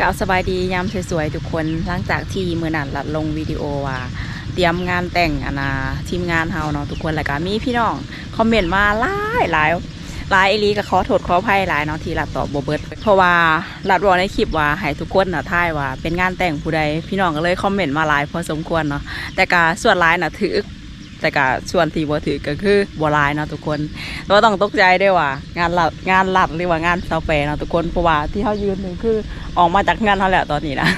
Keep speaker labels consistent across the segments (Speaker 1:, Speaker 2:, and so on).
Speaker 1: กล่าวสบายดียามสวยๆทุกคนหลังจากที่มือนันลัดลงวิดีโอว่าเตรียมงานแต่งอนะทีมงานเฮาเนาะทุกคนแล้วก็มีพี่น้องคอมเมนต์มาหลายหลายหลายอีหลีก็ขอโทษขออภัยหลายเนาะที่ลัดต่อบบ่เบิดเพราะว่าลัดบอกในคลิปว่าให้ทุกคนนะท่ายว่าเป็นงานแต่งผู้ใดพี่น้องก็เลยคอมเมนต์มาหลายพอสมควรเนาะแต่ก็ส่วนหลายนะถือ แต่ก็ส่วนที่บ่ถือก็คือบ่หลายเนาะทุกคนแต่ว่าต้องตกใจด้วยว่างานหลัดงานหลัดหรือว่างานเซาแปรเนาะทุกคนเพราะว่าที่เขายืนนี่คือออกมาจากงานเขาแหละตอนนี้นะ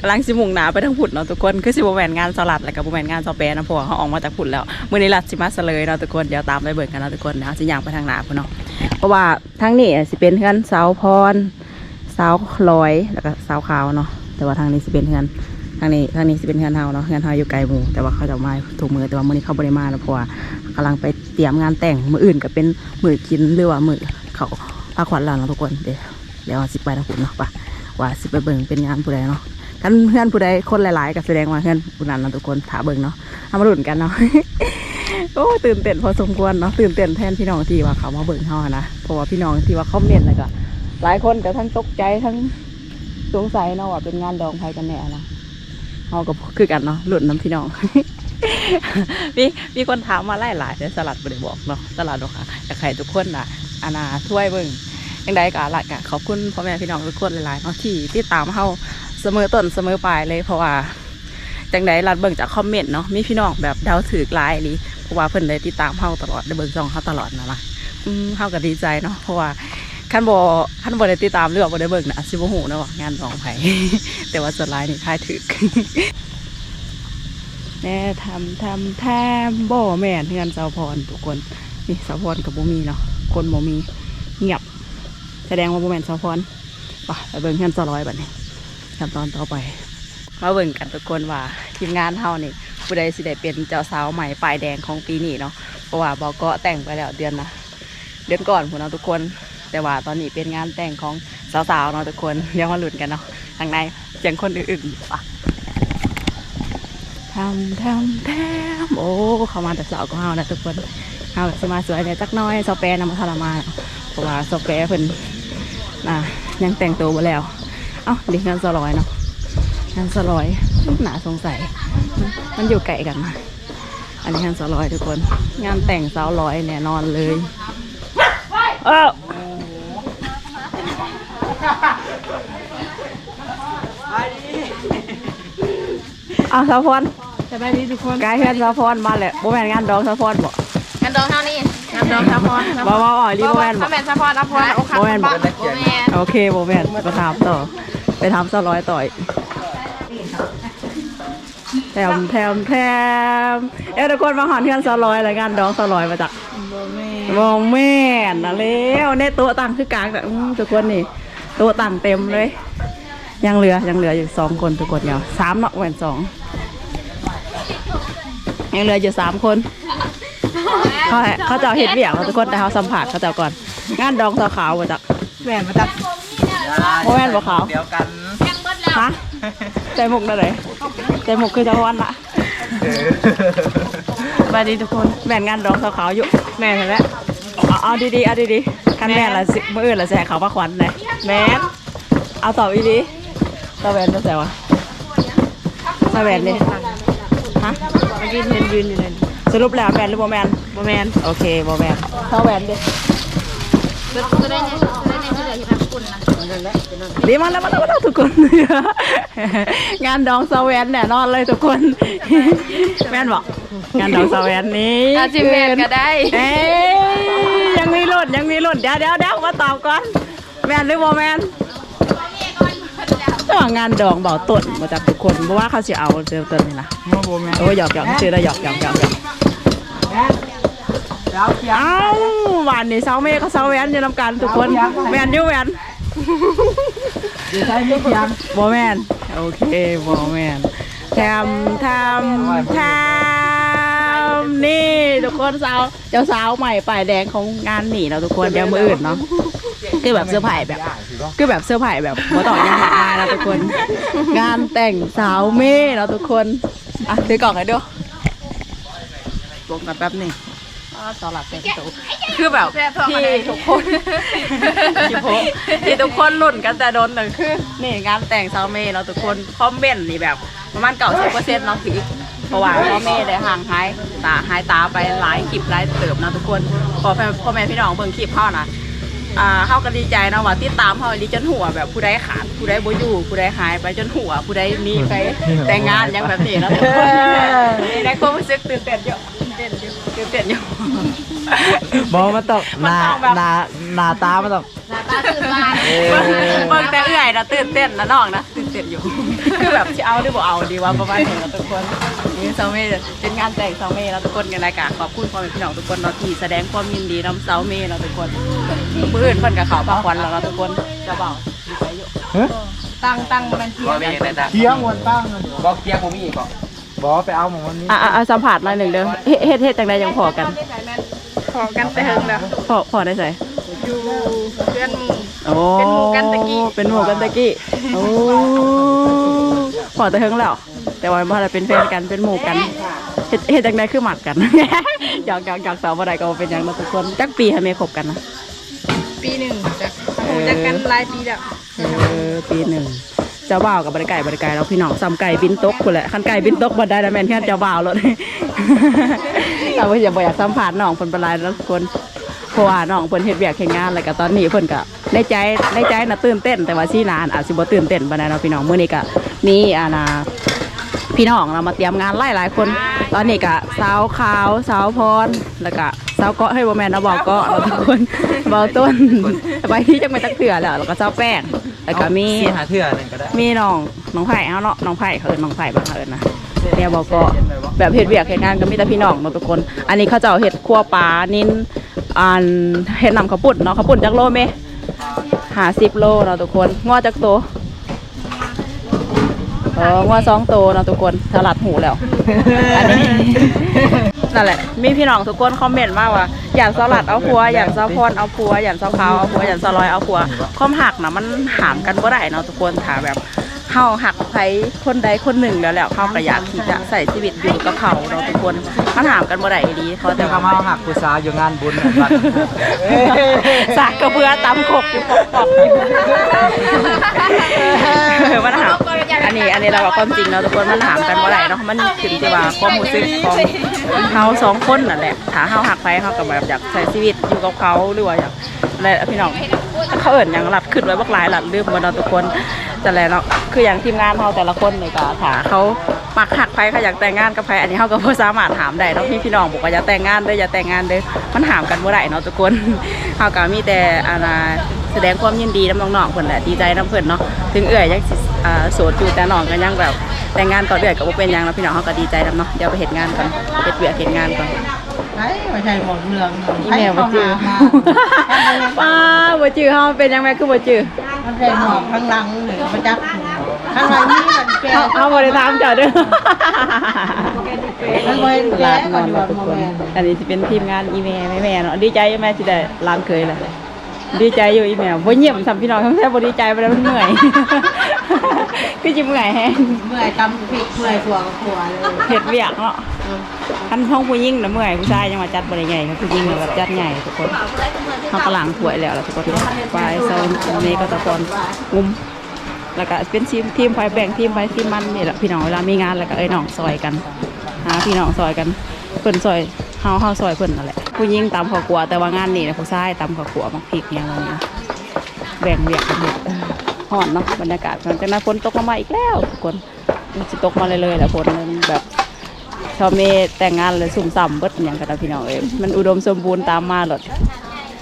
Speaker 1: กำลังสิมุ่งหนาไปทางผุดเนาะทุกคนคือสิบแมนงานสลัดแล้วก็บแมนงานเซาแปรนะเพราะว่าเขาออกมาจากผุดแล้วมื่อนี้หลัดสิมาเสลยเนาะทุกคนเดี๋ยวตามไปเบิ่งกันเนาะทุกคนนะสิย่างไปทางหนาพุ่นเนาะเพราะว่าทางนี้สิเป็นเฮือนเสาพรเสาลอยแล้วก็เสาขาวเนาะแต่ว่าทางนี้สิเป็นเฮือนางนี้ทางนี้สิเป็นเฮือนเฮาเนาะเฮือนเฮาอยู่ไกลหมู่แต่ว่าเขาจะมาถูกมือแต่ว่ามื้อนี้เขาบ่ได้มาเนาะเพราะว่ากำลังไปเตรียมงานแต่งมืออื่นก็เป็นมือกินหรือว่ามือเขาพาขวัญหลานเราะทุกคนเดี๋ยวเดี๋ยวสิไปนะคุณเนาะปะว่าสิไปเบิ่งเป็นงานผู้ใดเนาะกันเพื่อนผู้ใดคนหลายๆก็แสดงว่าเพื่อนผู้นั้นเนาะทุกคนถาเบิ่งเนาะเอามาลุ้นกันเนาะโอ้ตื่นเต้นพอสมควรเนาะตื่นเต้นแทนพี่น้องที่ว่าเขามาเบิ่งเฮาอนะเพราะว่าพี่น้องที่ว่าคอมเมนต์แล้วก็หลายคนก็ทั้งตกใจทั้งสงสัยเนาะว่าเป็นงานดองไผกันแน่นะ เฮาก็คือกันเนาะหลุ้นน้ำพี่น้อง มีมีคนถามมาไล่หลายๆเดี๋ยสลัดบริบอกเนาะสลัดดอกค่ะอยากให้ทุกคนน่ะอานาช่วยเบิ่งยังไดก็ลักะขอบคุณพ่อแม่พี่น้องทุกคนหลายๆเนาะที่ติดตามเฮาเสมอต้นเสมอปลายเลยเพราะว่าจังไดรัดเบิ่งจากคอมเมนต์เนาะมีพี่น้องแบบเดาถือกลายอีหลีเพราะว่าเพิ่นได้ติดตามเฮาตลอดได้เบิ่งช่องเฮาตลอดนะล่ะเฮาก็ดีใจเนาะเพราะว่า คันบ่คันบ่ได้ติดตามหรือว่าบ่ได้เบิ่งนะสิบ่ฮู้เนะว่างานของไผแต่ว่าส่วนหลายนี่ทายถือแน่ทำทำแทมบ่แม่นเฮือนสาวพรทุกคนนี่สาวพรกับบ่มีเนาะคนบ่มีเงียบ แสดงว่าบ่แม่นสาวพรไปไปเบิ่งเฮือนสาวร้อยบัดนี้ขั้นตอนต่อไปมาเบิ่งกันทุกคนว่าทีมงานเฮานี่ผู้ใดสิได้เป็นเจ้าสาวใหม่ป้ายแดงของปีนี้เนาะเพราะว่าบอกก็แต่งไปแล้วเดือนนะเดือนก่อนพุ่นเนาะทุกคน แต่ว่าตอนนี้เป็นงานแต่งของสาวๆเนาะทุกคนเดี๋ยวมาลุ้นกันเนาะทางในเสียงคนอื่นๆอยู่ปะทำทำแทมโอ้เข้ามาแต่สาวก็เฮานะทุกคนเฮาสมาสวยเนี่ยจักน้อยสเปรนำมาทรมานเพราะว่าสเปรเพิ่นน่ะยังแต่งตัวบ่แล้วเอ้าดิงานสลอยเนาะงานสลอยหนาสงสัย มันอยู่ไกลกันนะอันนี้งานสลอยทุกคน งานแต่งสาวลอยแน่นอนเลย เออ เอาสาวพร
Speaker 2: สบายดีทุกคน
Speaker 1: กายเฮือนสะพอนมาแหละบ่แม่นงานดองสะพอนบ่
Speaker 2: งานดองเท่านี้งานดองซาพอน
Speaker 1: บ่บ่อ๋อรีบ่แม่นบ่
Speaker 2: ถ้าแม่นซาพอนเอาพอนโอ้คัน
Speaker 1: บ่แม่นบ่
Speaker 2: บ่แม่น
Speaker 1: โอเคบ่แม่นไปถามต่อ ไปถามสะร้อยต่อยแถมแถมแถมเอ้ยทุกคนมาหอนเฮือนสะร้อยแล้วงานดองสะร้อยมาจาก
Speaker 2: บ่แม่
Speaker 1: มองแม่นนะแล้วในโต๊ะตั้งคือกลางแต่อื้อทุกคนนี่โต๊ะตั้งเต็มเลย ยังเหลือยังเหลืออยู่สองคนทุกคนเดียวสามเนาะแหวนสองยังเหลืออยู่สามคนเขาให้เขาจะเอาเห็ดเบี่ยงเราทุกคนแต่เขาสัมผัสเขาจะเอาก่อนงานดองสาวขาวมาจาก
Speaker 2: แม่มาจาก
Speaker 1: โมแมนบ่ขาว
Speaker 3: เดียวกัน
Speaker 1: ฮะใจมุกนั่นเลยใจมุกคือจังหวันละ
Speaker 2: สบายดีทุกคน
Speaker 1: แม่นงานดองสาวขาวอยู่
Speaker 2: แม่เห็นแล้ว
Speaker 1: เอาเอาดีๆเอาดีๆ คันแม่นละสิมื่ออื่นละแสเขามาขวัญเลย
Speaker 2: แม่น
Speaker 1: เอาตอบอีดีตาแวนจะแสวะตาแวนดิฮะ
Speaker 2: เมื่อกี้เห็นยืนอยู่เลย
Speaker 1: สรุปแล้วแมนหรือบ่แมน
Speaker 2: บ่แม่น
Speaker 1: โอเคบ่แมนตาแวนดิ
Speaker 2: ก็ได้เนี่ยได้เนี่ยที่เหลือที่ทำคุณนะ
Speaker 1: ดีมาแล้วมาแล้วมาแล้วทุกคน งานดองสาแวนแน่นอนเลยทุกคน แม่นบอกงานดองสาแวนนี้
Speaker 2: อาจิแม่นก็ได้
Speaker 1: เอ้ ยยังมีรุ่นยังมีรุ่นเดี๋ยวเดี๋ยวเดี๋ยวมาตอบก่อน แมนหรือบ่แมนก็งานดองเบาต้นมาจากทุกคนเพราะว่าเขาสิเอาเจอต้นนี่นะ
Speaker 3: มาโบแม่
Speaker 1: โอ้ยหยอกหยอกชื่อได้หยอกหยอกหยอกหยอก
Speaker 3: แล้วเพียง
Speaker 1: เอ้าหวานนี่เซาเมฆกับเซาแวนอยู่นำกันทุกคนแมนอยูแวน
Speaker 3: ดีใจไม่เพียง
Speaker 1: บอแมนโอเคบอแมนทำทำทำ นี่ทุกคนสาวเจ้าสาวใหม่ป้ายแดงของงานหนีเราทุกคนเดี๋ยวมืออื่นเนาะคือแบบเสื้อร์ไผ่แบบ คือแบบเสื้อร์ไผ่แบบหัวต่อยังหมากมายนะทุกคน งานแต่งสาวเม่เราทุกคนอะถือกล่องให้ดูลงกันแป๊บนึงสลัดเต็มตูคือแบบที่ทุกคนที่ทุกคนรุ่นกันแต่โดนหนึ่งคือนี่งานแต่งซาวเมย์เนาทุกคนคอมเมนต์นี่แบบประมาณเก่าสิบเปอร์เซ็นต์เนาะคือ เพราะว่าพ่อแม่ได้ห่างหายตาหายตาไปหลายคลิปหลายเติบเนาะทุกคนพอแม่พ่อแม่พี่น้องเบิ่งคลิปเขานะอ่าเขาก็ดีใจนะว่าติดตามเขาดีจนหัวแบบผู้ใดขาดผู้ใดบ่อยู่ผู้ใดหายไปจนหัวผู้ใดหนีไปแต่งงานยังแบบนี้เนาะทุกคนนี่ได้ความรู้สึกตื่นเต้นเยอะตื่นเต้นเยอะตื่นเต้นเยอะ
Speaker 3: บอกมันต้องห
Speaker 1: มัน
Speaker 3: น้า
Speaker 1: ต้องแบบ
Speaker 3: หน้าหน้าตามันต้อง
Speaker 2: หน้าตาตื่นบาน
Speaker 3: เออ
Speaker 1: เบิ่งแต่เอื่อยนะตื่นเต้นนะน้องนะตื่นเต้นอยู่ คือแบบจะเอาหรือบ่เอาดีว่าประมาณนี้นะทุกคน นี่เซาเม่เป็นงานแต่งเซาเม่แล้วทุกคนกันรายการขอบคุณพ่อแม่พี่น้องทุกคนเนาะที่แสดงความยินดีน้ำเซาเม่เราะทุกคนมืออื่นเพิ่นกับเขาพักวันแล้วเราะทุกคนจะเบาดีใจอยู่
Speaker 3: เฮ้ย
Speaker 2: ตั้งตั้งมันเทีย
Speaker 4: ว่าไม่ยังไงจ้ะ
Speaker 3: เที่ยงวันตั้ง
Speaker 4: บอกเที่ยงผมมีอีกบอก
Speaker 3: บอกไปเอาหมองวันนี้
Speaker 1: อะอะอะสัมผัสหน่อยหนึ่งเด้อเฮ็ดเฮ็ดเฮ็ดจังไดยังพอกัน
Speaker 2: ขอกันแต่เฮิงแล้ว
Speaker 1: พอพอได้ใส่
Speaker 2: อยู่เพื่อนหมู่
Speaker 1: โอ้
Speaker 2: เป็นหมู่กันตะกี้
Speaker 1: เป็นหมู่กันตะกี้โอ้ พอแต่เฮิงแล้ว แต่ว่าบ่ได้เป็นแฟนกันเป็นหมู่กันเฮ็ดเฮ็ดจังไดคือหมักกัน อยากอยากอยากสาวบ่ได้ก็บ่เป็นหยังเนาะทุกคนจักปีให้แม่คบกันนะ
Speaker 2: ปีหนึ่งจากหูจากกันหลายปีแล้ว
Speaker 1: เออปีหนึ่งเจ้าบ่าวกับบริไก่บริไก่แล้วพี่น้องซ้ำไก่บินตกคนแหละคันไก่บินตกบ่ได้นะแม่นแค่เจ้าบ่าวเลยแต่ว่าอย่าบ่อยากสัมผัสน้องเพิ่นเป็นไรแล้วทุกคนเพราะว่าน้องเพิ่นเฮ็ดเวียกเฮ็ดงานแล้วก็ตอนนี้เพิ่นก็ในใจในใจน่ะตื่นเต้นแต่ว่าที่นานอาจสิบ่ตื่นเต้นปานใดเนาะพี่น้องมื้อนี้ก็ มีอานาพี่น้องเรามาเตรียมงานหลายๆคน ตอนนี้ก็สาวขาวสาวพรแล้วก็สาวเกาะให้บ่แม่นนะบอกเกาะเราทุกคนเบาต้นไปที่จังไปตักเถื่อแล้วแล้วก็สาวแป้งแล้วก็มี
Speaker 3: สี่หาเทื่อหนึงก็ได้
Speaker 1: มีน้องน้องไผ่เอาเนาะน้องไผ่เขาเอิ้นน้องไผ่บ้างเขาเอิ้นนะเนี่ยบอกก็แบบเฮ็ดเวียกเฮ็ดงานก็มีแต่พี่น้องเนาะทุกคน อันนี้เขาเจ้าเฮ็ดครัวปลานินอันเฮ็ดนำข้าวปุ้นเนาะข้าวปุ้นจักโลเมหาสิบโลเนาะทุกคนงอจักโตเอองอสองโตเนาะทุกคนสลัดหูแล้วอันนี้นั่นแหละ มีพี่น้องทุกคนคอมเมนต์มาว่าอยากสลัดเอาผัว อยากสะพอนเอาผัว อยากสะขาวเอาผัวอยากสะลอยเอาผัวความหักนะมันหามกันบ่ได้เนาะทุกคนถ้าแบบเฮาหักใครคนใดคนหนึ่งแล้วแหละเขาก็อยากที่จะใส่ชีวิตอยู่กับเขาเนาะทุกคนมันหามกันบ่ได้ดีเขา
Speaker 3: แต่
Speaker 1: แต่
Speaker 3: เขา
Speaker 1: ว่า
Speaker 3: มาหักผู้สาวอยู่งานบุญน่ะบัด
Speaker 1: สากกระเบือตำขกอยู่ปอกปอกอยู่มันหาม อันนี้อันนี้เราว่าความจริงเนาะทุกคนมันหามกันบ่าได้เนาะมันขึ้นที่ว่าความรู้สึกของเฮาสองคนนั่นแหละถ้าเฮาหักใครเฮาก็แบบอยากใช้ชีวิตอยู่กับเขาหรือว่าอยากอะไรพี่น้องเขาเอิ่นอย่างหลัดขึ้นไว้บักหลายหลัดลืมบ่เนาะทุกคนแต่แหละเนาะคืออย่างทีมงานเฮาแต่ละคนนี่ก็ถ้าเขามักหักใครเขาอยากแต่งงานกับใครอันนี้เฮาก็บ่สามารถถามได้เนาะพี่พี่น้องบอกว่าอย่าแต่งงานเด้ออย่าแต่งงานเด้อมันถามกันบ่ได้เนาะทุกคนเฮาก็มีแต่อานาแสดงความยินดีน้ำน้องๆเพิ่นแหละดีใจน้ำเพิ่นเนาะถึงเอื้อยยังสิ อ่าโสดอยู่แต่น้องก็ยังแบบแต่งงานก่อนเอื้อยก็บ่เป็นหยังเนาะพี่น้องเฮาก็ดีใจนํเนาะเดี๋ยวไปเฮ็ดงานก่อนเฮ็ดเวียกเฮ็ดงานก่อน
Speaker 3: ไอ้ไม่ใช่หมดเมือง
Speaker 1: อีแมวบ่จื้อป้าบ่จื้อเฮาเป็นยังไงคือบ่จื้อ
Speaker 5: มันใส่หมอกข้างหลังหรือมาจับข้างหลังนี่มันแก่
Speaker 1: เฮาเฮาบ่ได้ถามเจ้าเด้อ
Speaker 5: มันบ่เห็น
Speaker 1: ลา
Speaker 5: แก่
Speaker 1: ดน
Speaker 5: ก็
Speaker 1: อน
Speaker 5: อยู่
Speaker 1: แล้ว
Speaker 5: ว่า
Speaker 1: ทุก
Speaker 5: โม
Speaker 1: คน
Speaker 5: แมน
Speaker 1: อันนี้สิเป็นทีมงานอีแม่แม่แม่เนาะดีใจแม่สิได้ร้านเคยแหละดีใจอยู่อีแม่บ่เยี่ยมสำพี่น้องทั้งแท้บ่ดีใจบ่ได้มันเมื่อย คือสิเมื่อยแฮง
Speaker 5: เมื่อยตำพริกเมื่อยถั่วกับถั่วเลย
Speaker 1: เห็ดเวียกเนาะคันห้องผู้หญิงนะเมื่อยผู้ชายยังมาจัดบริใหญ่ครับผู้หญิงน่ะแบบจัดใหญ่ทุกคนเขากำลังถวยแล้วล่ะทุกคนไปโซนนี้ก็ตะกอนงุมแล้วก็เป็นทีมทีมไฟแบ่งทีมไฟทีมมันนี่แหละพี่น้องเวลามีงานแล้วก็เอ้ยน้องซอยกันหาพี่น้องซอยกันเพิ่นซอยเฮาเฮาซอยเพิ่นนั่นแหละผู้หญิงตามข้าวกัวแต่ว่างานนี่นะผู้ชายตามข้าวกัวมักพริกอย่างเงี้ยแบ่งเวียกกันเฮ็ด ฮ้อนเนาะบรรยากาศหลังจากนั้นฝนตกลงมาอีกแล้วทุกคนมันสิตกมาเลยเลยๆแหละฝนมันแบบชอบเมย์แต่งงานเลยสุ่มส่ำเบิดอย่างกันนะพี่น้องเอ้ยมันอุดมสมบูรณ์ตามมาหลด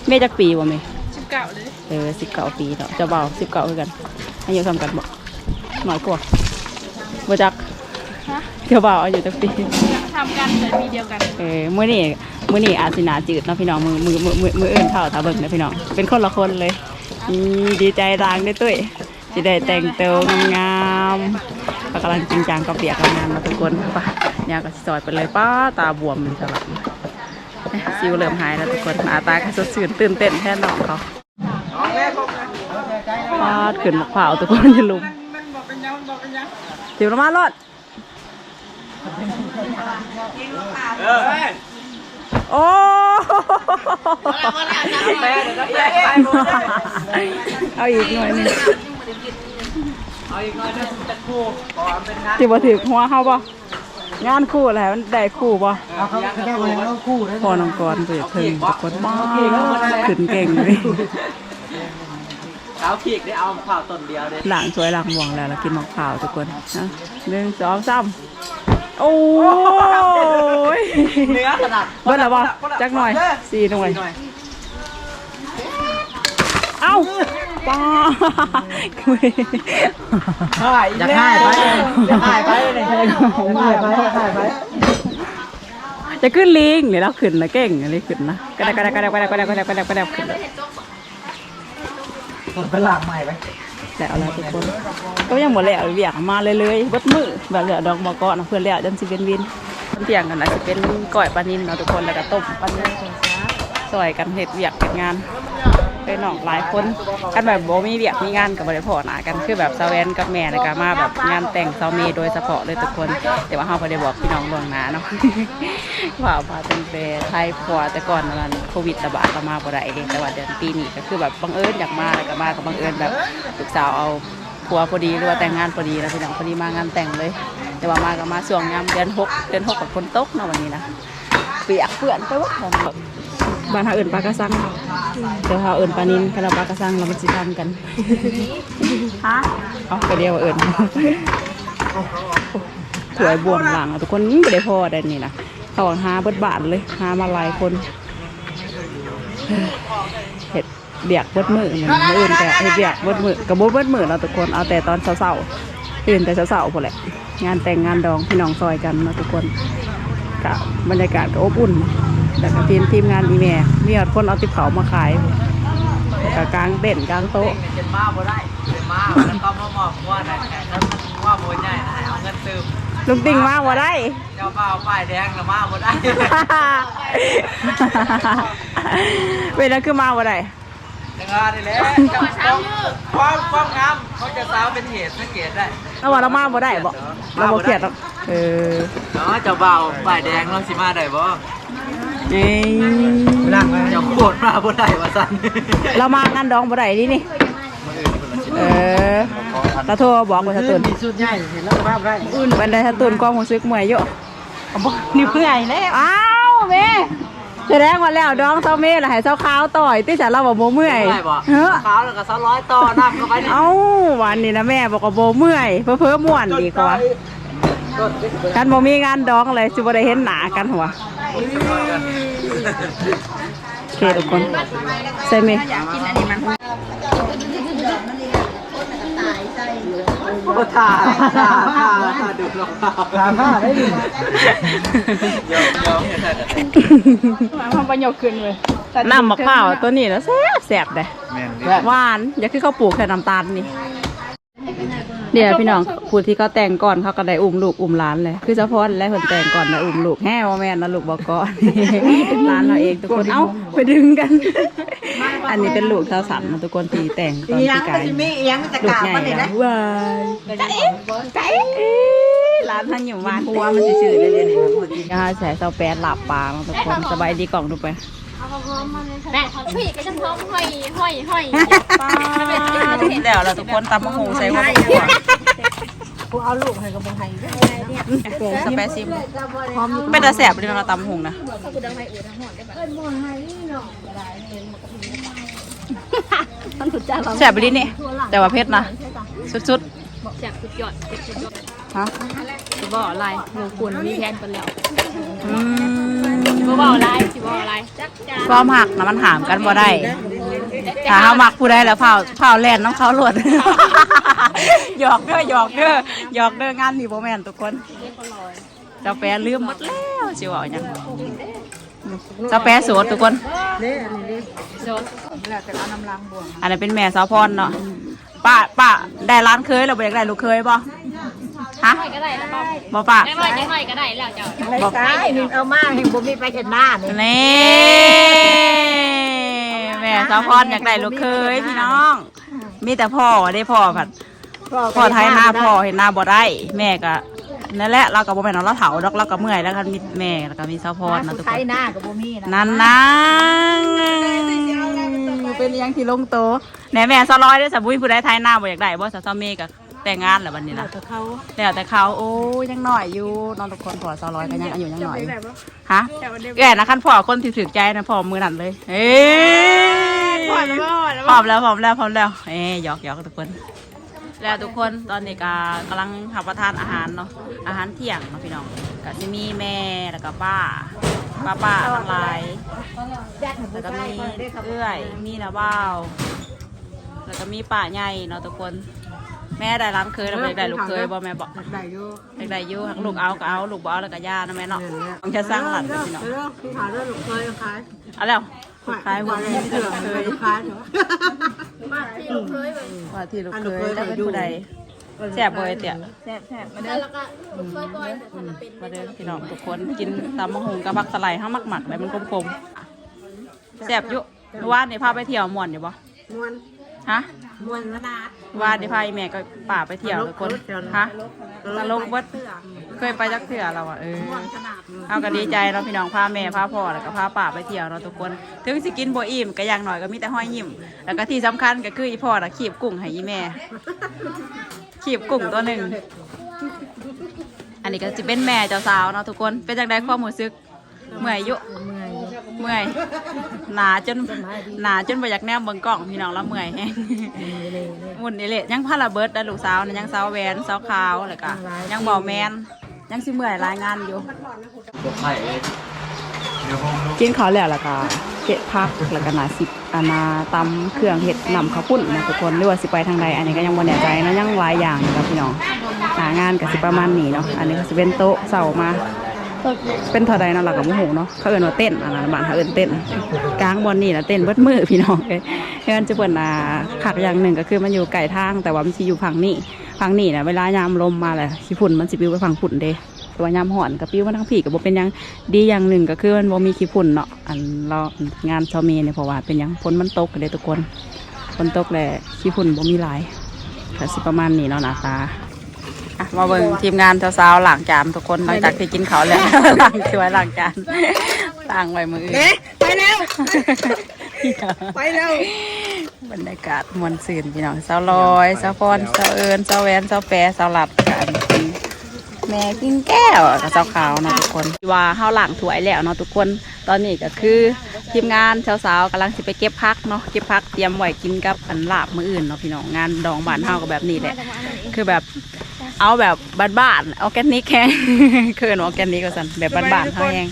Speaker 1: เมย์จักปีบ่เมย์
Speaker 2: สิบเก้าเลย
Speaker 1: เออสิบเก้าปีเนาะเจะเบาสิบเก้าคือกันอายุทำกันบ่หน่อยกว่าบ่จักเจ้าบ่าวอายุจักปี
Speaker 2: ทำกันแต่ปีเดียวกัน
Speaker 1: เออมื้อนี้มื้อนี้อาจสิหนาจืดเนาะพี่น้องมือมือมือมือมืออื่นเท่าถ้าเบิ่งเด้อพี่น้องเป็นคนละคนเลย อีดีใจรางได้อตุ้ยสิได้แต่งเตัวงามๆก็กำลังจริงจังกับเปียกกับงานมาทุกคนไปเนี่ยก็สิซอยไปเลยป้าตาบวมเลยสลับซิวเริ่มหายแล้วทุกคนหน้าตาก็สดชื่นตื่นเต้นแทนน้องเขาฟาดขึ้นมะพร้าวทุกคนอย่าลุมสิวลงมารถโอ้
Speaker 3: แม่เดี๋ยวก็แม่ไปหมดเล
Speaker 1: อาอี กหน่อยหนึง
Speaker 3: เอาอีกหน่อยหนึงจะคู่ขอเป็นงาน
Speaker 1: ที่บ่ถึกหัวเฮาบ่งานคู่แล้วมันได้คู่บ่
Speaker 3: เอาเขาแค่เลยเขาคู่ได้
Speaker 1: พอน้องกรไปถึงทุกคนมาขึ้นเก่งเลย
Speaker 3: เอาขีกได้เอาข้าวต้นเดียวเลย
Speaker 1: หลังสวยหลังห่วงแล้วแล้วกินมะพร้าวทุกคนนะหนึ่งสองสาม โอ้ย
Speaker 3: เนื้อขนาด
Speaker 1: เบิ้ลอะไรบอจักหน่อยสีหน่อยเอ้าป้า
Speaker 3: ง่ายห่ายไปอยากง่ายไปเลยง่ายไปห่ายไป
Speaker 1: จะขึ้นลิงหรือเราขึ้นนะเก่งอะไรขึ้นนะกระดกกระดกกระดกกระดกกระดกกระดกกระดกขึ้น
Speaker 3: ไปหลากใหม่ไป
Speaker 1: แล้วแล้วทุกคน ก็ยังหมดแล้วเวียกมาเลยเลยๆเบดมือแบบเหลือดอกบอกอนะเพื่อนแล้วจนสิเป็นวินเตียงกันนะจะเป็นก้อยปลานินเนาะทุกคนแล้วก็ต้มปลานินซอยกันเห็ดเวียกเห็ดงาน ไปหนอกหลายคนกันแบบโบมีเวียกมีงานกับบริพอหนากันคือแบบซเวนกับแม่แล้วก็มาแบบงานแต่งเซาเมโดยเฉพาะเลยทุกคน แต่ว่าเฮาบ่ได้บอกพี่น้องล่วงหน้าเนาะว่ามาตั้งแต่ไทยพอแต่ก่อนนั้นโควิดระบาดก็มาบ่ได้เด้แต่ว่าเดือนปีนี้ก็คือแบบบังเอิญอยากมาแล้วก็มาก็บังเอิญแบบลูกสาวเอาผัวพอดีหรือว่าแต่งงานพอดีแล้วพี่น้องพอดีมางานแต่งเลย แต่ว่ามาก็มาช่วงยามเดือนหกเดือนหกกับฝนตกเนาะวันนี้นะเปียกเปื้อนไปหมด บ้านเฮาเอิ้นปลากระสังเดี๋ยวเฮาเอิ้นปลานินคันเราปลากระสังเรามันสิทำกันฮะเอาไปเรียกว่าเอิ้นถวยบวมหลังอะทุกคนไม่ได้พอได้นี่นะเขาหาเบิดบาทเลยหามาหลายคนเห็ดเบียกเบิดมือเหมือนมืออื่นแต่เห็ดเบียกเบิดมือกับเบิดมือเราะทุกคนเอาแต่ตอนเช้าๆตื่นแต่เช้าๆพอแหละงานแต่งงานดองพี่น้องซอยกันเนาะทุกคน กับบรรยากาศก็อบอุ่นแต่ก็ทีมทีมงานอีแม่มีหลายคนเอาติบเขามาขายแล้วก็กลางเด่นกลางโต๊ะ
Speaker 3: เป็นมาบ่ได้เป็นมาแล้วก็มามอบว่าได้ถ้ามันว่าบ่ใหญ่นะเอาเงินซื้อ
Speaker 1: ลุงติ่งมาว่าได้
Speaker 3: เจ้าบ่าวป้ายแดงละมาบ่ได้
Speaker 1: เวลาคือมาว่าได้
Speaker 3: จังหวะนี่แหละความความงามเขาจะสาวเป็นเหตุสังเกตได้
Speaker 1: เราว่าเรามาบ่ได้บ่เราบ่เครียดหรอกเออ
Speaker 3: เนาะเจ้าบ่าวป้ายแดงเราสิมาได้บ่
Speaker 1: เอ้ย
Speaker 3: เจ้าโคตรมาบ่ได้ว่าซั่น
Speaker 1: เรามางานดองบ่ได้ดินี่เออเราโทรบอกว่าถ้าตุน
Speaker 3: สุดใหญ่เห็นแล้วภาพได้
Speaker 1: อุ่นบันไดถ้าตุนความรู้สึกเมื่อยเยอะ
Speaker 3: นี่เพื่อไอ้แล้ว
Speaker 1: อ้าวแม่ แสดงว่าแล้วดองเซาเม่ล่ะให้เซาขาวต่อยติฉันเราบ่บ่เมื่อย
Speaker 3: ได้บ่
Speaker 1: เฮ้อ
Speaker 3: ขาวแล้วก็สร้อยต่อน้ำเข้าไปนี่
Speaker 1: เอ้าวันนี้นะแม่บอกว่าบ่เมื่อยเพ้อๆม่วนดีกว่ากันบ่มีงานดองเลยสิบ่ได้เห็นหน้ากันหัวโอเคทุกคนใส่ไหม
Speaker 3: โอ้ท่าท่าท่าท่าดูรองเท้าท่าท่าได้ดิยอมยอม
Speaker 1: ความประโยชน์ขึ้นเลยน้ำมะพร้าวตัวนี้นะแซ่บแซ่บเลย
Speaker 3: แม่น
Speaker 1: หวานอย่าคือเขาปลูกแค่น้ำตาลนี่เดี๋ยวพี่น้องผู้ที่เขาแต่งก่อนเขาก็ได้อุ้มลูกอุ้มหลานเลย คือเฉพาะและคนแต่งก่อนนะอุ้มลูกแห่ว่าแม่นนะลูกบอกก่อนหลานเราเองทุกคนเอ้าไปดึงกัน อันนี้เป็นลูกเท้าสันนะทุกคนที่แต่งตอน
Speaker 5: อีหยั
Speaker 1: ที่
Speaker 5: ง
Speaker 1: กา
Speaker 5: ก็
Speaker 1: ย
Speaker 5: สิมีอีหยังตะ
Speaker 1: ลูก
Speaker 5: กา
Speaker 1: ใหญ่
Speaker 5: มันนี่
Speaker 1: แล้
Speaker 5: นะ
Speaker 1: ววายใจใจร้านท่านอยู่บ้านหัวมันซื่อๆเลยเนี่ยย่าใส่เสาแปดหลับปลาเนาะทุกคนสบายดีกล่องดูไป
Speaker 2: แม่พี่ก็จะพร้อมห้อยห้อยห้อย
Speaker 1: แล้วเราทุกคนตำมะฮงใส่หัวมะม่วง
Speaker 5: กูเอาลูกให้กับบ่ให้
Speaker 1: สเปซิมเป็นตาแสบเลยเราตำมะฮงนะ แสบไปดินี่แต่ว่าเผ็ดนะสุด
Speaker 2: แซ่บสุดยอดเจ็บสุดยอด
Speaker 1: ๆฮะ
Speaker 2: สิบ่อะไรหมูคุณมีแพนกันแล้ว
Speaker 1: อืม
Speaker 2: สิบ่บ่อะไรสิบ่อะไรจักจ้า
Speaker 1: ความหักนะมันหามกันบ่ได้ถ้าเขามักผู้ใดแล้วเผาเผาแล่นน้องเขาหลดหยอกเด้อหยอกเด้อหยอกเด้องานนี่บ่แม่นทุกคนเจ้าแปรลืมหมดแล้วสิว่าหยัง เจ้าแปรโสดทุกคน
Speaker 2: โดน
Speaker 1: อันนั้นเป็นแม่สาวพรเนาะป้าป้าได้ร้านเคยเราไปอยากได้ลูกเคยบ่ฮะ
Speaker 2: ห้อยก็ได้แล้วบ่
Speaker 1: บ่ป้า
Speaker 2: ได้ห้อยได้ห้อยก็ได้แล้วเจ้า
Speaker 1: บ่
Speaker 5: ตายนี่เอามาให้บ่มีไปเห็นหน้านี่
Speaker 1: นี่แม่สาวพรอยากได้ลูกเคยพี่น้อง มีแต่พ่อได้พ่อผัดพ่อไทยหน้าพ่อเห็นหน้าบ่ได้ แม่ก็ นั่นแหละเรากับโบแม่นเราเถาดอกเรากับเมื่อยแล้วก็มีแม่แล้วก็มีซัพพอร์ตนะทุกคน
Speaker 5: หน้ากับบ่มีนะ
Speaker 1: นั่นนะเป็นอิหยังที่ลงโตะแหน่แม่ซอร้อยเด้วยสบุยผู้ใดทายหน้าบ่อยากได้บ่สาวซอเมกับแต่งงานแล้ววันนี้นะ
Speaker 5: แต่เขา
Speaker 1: แล้วแต่เขาโอ้ยยังหน่อยอยู่น้องทุกคนพอซอร้อยก็ยังอายุยังหน่อยอยู่ฮะแก่นะคันพ่อคนที่ถือใจนะพ่อมือนั่นเลยเอ้ยพร้อมแล้วพร้อมแล้วพร้อมแล้วพร้อมแล้วเอ้ยหยอกหยอกทุกคน แล้วทุกคนตอนนี้ก็กำลังรับประทานอาหารเนาะอาหารเที่ยงเนาะพี่น้องก็จะมีแม่แล้วก็ป้าป้าป้าทั้งหลายแล้วก็มีเอื้อยมีนาบ้าวแล้วก็มีป่าใหญ่เนาะทุกคน แม่ได้ร้านเคยแล้วไม่ได้ลูกเคยบ่แม่บอก
Speaker 5: ได้อยู่
Speaker 1: ได้ได้อยู่หักลูกเอาก็เอาลูกบ่เอาแล้วก็ย่านะแม่เนาะต้องจะสร้างหลันพี่น้อง
Speaker 5: เรื่องที่ขายเรื่องลูกเคยขาย
Speaker 1: เอาแล้วขายหม
Speaker 5: วั
Speaker 1: ด
Speaker 5: น
Speaker 1: เล
Speaker 5: นี้
Speaker 1: ย
Speaker 5: เถื่อนเลยลูกค้าเถอะ
Speaker 2: มาที่ลูกเคยแบบ
Speaker 1: ว่าที่ลูก
Speaker 5: อัน
Speaker 1: เค
Speaker 5: ลูก
Speaker 1: ย
Speaker 5: เคย
Speaker 1: แล้วเป็น
Speaker 5: อยู่
Speaker 1: ผู้ใดแซ่บบ่อยเตี่ย
Speaker 2: แล้วก็ลูกเคยก่อนแต่ถ้าเป็น
Speaker 1: มาเด้อพี่น้องทุกคนกินตำมะฮงกับบักสไลด์ห้ามักหมักๆเลยมันคมๆแซ่บอยู่เมื่อวานนี่พาไปเที่ยวม่วนอยู่บ่
Speaker 5: มวน
Speaker 1: ฮะ
Speaker 5: มวนขนาด
Speaker 1: วานนี่พาอีแม่ก็ป่าไปเที่ยวทุกคนฮะตลกเบิดเคยไปจักเที่ยวเราอะเออเอาก็ดีใจเนาะพี่น้องพาแม่พาพ่อแล้วก็พาป่าไปเที่ยวเนาะทุกคนถึงสิกินบ่อิ่มก็อย่างหน่อยก็มีแต่ห้อยยิ้มแล้วก็ที่สำคัญก็คืออีพ่อน่ะขีบกุ้งให้อีแม่ขีบกุ้งตัวหนึ่งอันนี้ก็จะเป็นแม่เจ้าสาวเนาะทุกคนเป็นจังไดความรู้สึกเมื่อยอยุเมื่ อย หนาจนหนาจนไปอยากแนมเบิ่งกล้องพี่น้องแล้วเมื่อยแฮงหมุนนี่แหละยังพาระเบิดได้ลูกสาวนะยังสาวแหวนสาวขาวแล้วก็ยังเบาแมนยังสิเมื่อยรายงานอยู่
Speaker 3: ไข่เดี๋ยวผมลูก
Speaker 1: กินข้าวแล้วแล้วก็เก็บพักแล้วก็นาสิอานาตำเครื่องเห็ดนำข้าวปุ้นนะทุกคนหรือว่าสิไปทางใดอันนี้ก็ยังบ่แน่ใจนะยังหลายอย่างนะครับพี่น้องหางานก็สิประมาณนี้เนาะอันนี้ก็สิเป็นโต๊ะเสามา เป็นเท่าใดเนาะเราก็บ่ฮู้เนาะเขาเอินว่าเต้นอันนั้นบ้านเขาเอินเต้นกลางบอนนี่นะเต้นเบิดมือพี่น้องเอ้ยเอิ้นจะเพิ่นอ่าคักอย่างหนึ่งก็คือมันอยู่ไกลทาง แต่ว่ามันสิอยู่ฝั่งนี้ฝั่งนี้นะเวลายามลมมาแหละขี้ฝุ่นมันสิปลิวไปฝั่งฝุ่นเด้ตัวยามห่อนก็ปลิวมาทางผีก็บ่เป็นยังดีอย่างหนึ่งก็คือมันบ่มีขี้ฝุ่นเนาะอันเรางานชาวเมเนี่ยเพราะว่าเป็นยังฝนมันตกเด้ทุกคนฝนตกแหละขี้ฝุ่นบ่มีหลายก็สิประมาณนี้เนาะหน้าตา อะมาเบิ่งทีมงานสาวๆหลังจานทุกคนหลังจากที่กินข้าวแล้ว หลังถ้วยหลังจานล้างไว้มืออื่น
Speaker 5: ไปแล้วไปแล้ว
Speaker 1: บรรยากาศมวนซื่นพี่น้องสาวลอยสาวพรสาวเอิญสาวแหวนสาวแปรสาวหลัดกันแม่กินแก้วกับสาวขาวเนาะทุกคนว่าเฮาหลังถ้วยแล้วเนาะทุกคนตอนนี้ก็คือทีมงานสาวๆกำลังสิไปเก็บพักเนาะเก็บพักเตรียมไว้กินกับอันลาบมื้ออื่นเนาะพี่น้องงานดองบ้านเฮาก็แบบนี้แหละคือแบบ เอาแบบบ้านๆออร์แกนิกแห้งเคินออร์แกนิกก็สันแบบบ้านๆเขาแห้ง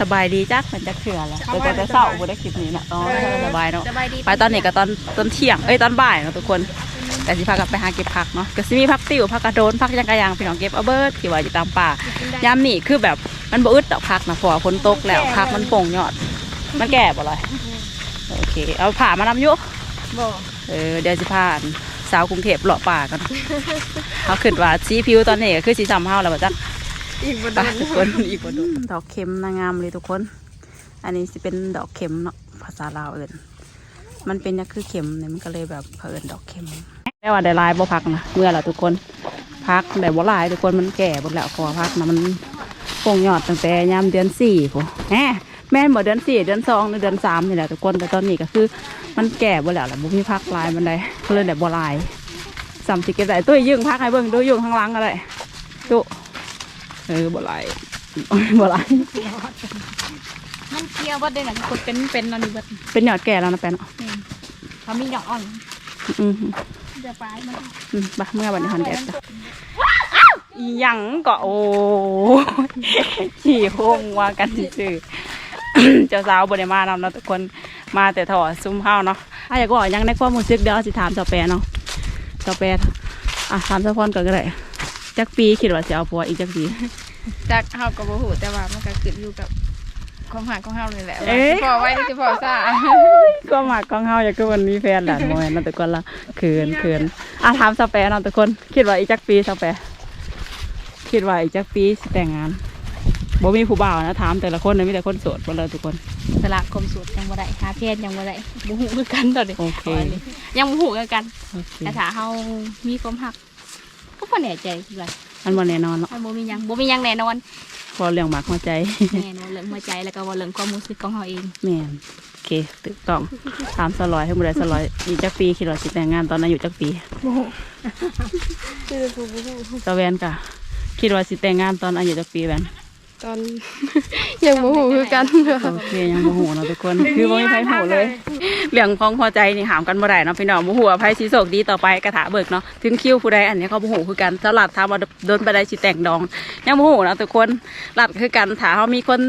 Speaker 1: สบายดีจักมันจะเถื่อละแต่ก็จะเศร้าบ่ได้คลิปนี้นะอ๋อสบายเนาะ
Speaker 2: สบายดี
Speaker 1: ไปตอนนี้ก็ตอนตอนเที่ยงเอ้ยตอนบ่ายเนาะทุกคนแต่สิพากันไปหาเก็บผักเนาะก็สิมีผักติ๋วผักกระโดนผักยังกระยางพี่น้องเก็บเอาเบิร์ดที่ว่าอยู่ตามป่ายามนี่คือแบบมันบ่อึดดอกผักนะเพราะว่าฝนตกแล้วผักมันโป่งยอด มันแก่บ่เลยโอเค เอาผ่ามานำอยุ
Speaker 2: บ่
Speaker 1: เออเดี๋ยวสิพาอันสาวกรุงเทพเลาะป่ากัน เขาขึ้นว่าสีผิวตอนนี้ก็คือสีจำเฮาแล้วบ่จัก
Speaker 2: อีกบ่
Speaker 1: ไปทุกคนอีกบ่โดนดอกเข็มนางงามเลยทุกคน อันนี้สิเป็นดอกเข็มเนาะภาษาลาวเอิ้นมันเป็นยักคือเข็มเนี่ยมันก็เลยแบบเพิ่นดอกเข็มแต่ว่าได้หลายบ่พักนะเมื่อละทุกคนพักได้บ่หลายทุกคนมันแก่หมดแล้วเพอพักนะมันโป่งยอดตั้งแต่ยามเดือนสี่พุ่นแหมแม่นบ่เดือนสี่เดือนสองหรือเดือนสามนี่แหละทุกคนแต่ตอนนี้ก็คือ มันแก่บ่แล้วล่ะบ่มีพักหลายมันได้ก็เลยได้บ่หลาย สามสิเก็บได้ตุ้ยยึงพักให้เบิ่งดูยึงข้างหลังก็ได้ตุเออบ่หลายบ่หลาย
Speaker 2: มันเคี้ยวบ่ได้น่ะคนเป็นเป็นอันนี้เบิด
Speaker 1: เป็นหยอดแก่แล้วนะแปนเนาะ
Speaker 2: เขามีหยอกอ่อน
Speaker 1: อืม
Speaker 2: จะปลายมัน
Speaker 1: อืมบ้าเมื่อวันนี้ฮอนแดดจ้ะอีหยังก็โอ้ยขี่โค้งว่ากันซื่อๆเจ้าสาวบริมานำเนาะทุกคนมาแต่ถอซุ้มเฮาเนาะถ้าอยากบอกหยังในความรู้สึกเดี๋ยวสิถามเจ้าแปรเนาะ เจ้าแปรอะถามเจ้าพรก่อนก็ได้จักปีคิดว่าจะเอาผัวอีกจักปี
Speaker 2: จักเฮาก็บ่ฮู้แต่ว่ามันก็ขึ้นอยู่กับความหักของเฮานี่แหละ
Speaker 1: เอ๊ะ
Speaker 2: สิพอไว้หรือสิพอซ่า
Speaker 1: ก็มากกองเฮาอยากก็วันมีแฟนหลานโมยเนาะทุกคนละเขินเขินอะถามสเปรเนาะทุกคน คิดว่าอีกจักปีสเปรคิดว่าอีกจักปีสิแต่งงานบ่มีผู้บ่าวนะถามแต่ละคนนะมีแต่คนโสดหมดเลยทุกคน
Speaker 2: สละความสุขยังบ่ได้หาเพศยังบ่ได้บ่ฮู้คือกันตอนนี้
Speaker 1: โอเคา
Speaker 2: อันนี้ยังบ่ฮู้คือกัน
Speaker 1: โอเค
Speaker 2: แต่ถ้าเฮามีความหักก็บ่แน่ใจคือกัน
Speaker 1: มันบ่แน่นอนเนาะ
Speaker 2: มันบ่มีหยังบ่มีหยังแน่นอน
Speaker 1: พอเรื่องหมากหัวใจ
Speaker 2: แน่นอนเรื่องหัวใจแล้วก็ว่าเรื่องความรู้สึกของเฮาเอง
Speaker 1: แม่นโอเคถูกต้องถามสลอยให้บุได้สลอยอีกจักปีคิดว่าสิแต่งงานตอนอายุจักปี
Speaker 4: คือกูบ่ฮู้
Speaker 1: ตะแวนกะคิดว่าสิแต่งงานตอนอายุจักปีแวน
Speaker 4: ตอนยังบ่ฮู้คือกัน
Speaker 1: โอเคยังบ่ฮู้เนาะทุกคน คือบ่มีไผฮู้เลย เรื่องของพอใจนี่หามกันบ่ได้เนาะพี่น้องบ่ฮู้ว่าไผสิโชคดีต่อไปกระถาเบิกเนาะ ถึงคิวผู้ใดอันนี้เขาบ่ฮู้คือกันสลัดถามว่าโดนไปได้สิแต่งดอง ยังบ่ฮู้เนาะทุกคนลัดคือกันถ้าเฮามีคน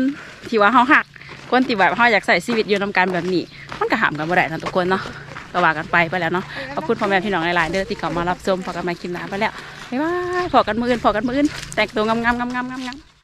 Speaker 1: ที่ว่าเฮาฮัก คนที่แบบเฮาอยากใส่ชีวิตอยู่นํกันแบบนี้ มันก็หามกันบ่ได้เนาะทุกคนเนาะก็ว่ากันไปไปแล้วเนาะขอบคุณพ่อแม่พี่น้องหลายๆเด้อที่เข้ามารับชมพอกันใหม่คลิปหน้าไปแล้วบ๊ายบายพอกันมื้ออื่นพอกันมื้ออื่นแต่งตัวงามๆๆๆๆ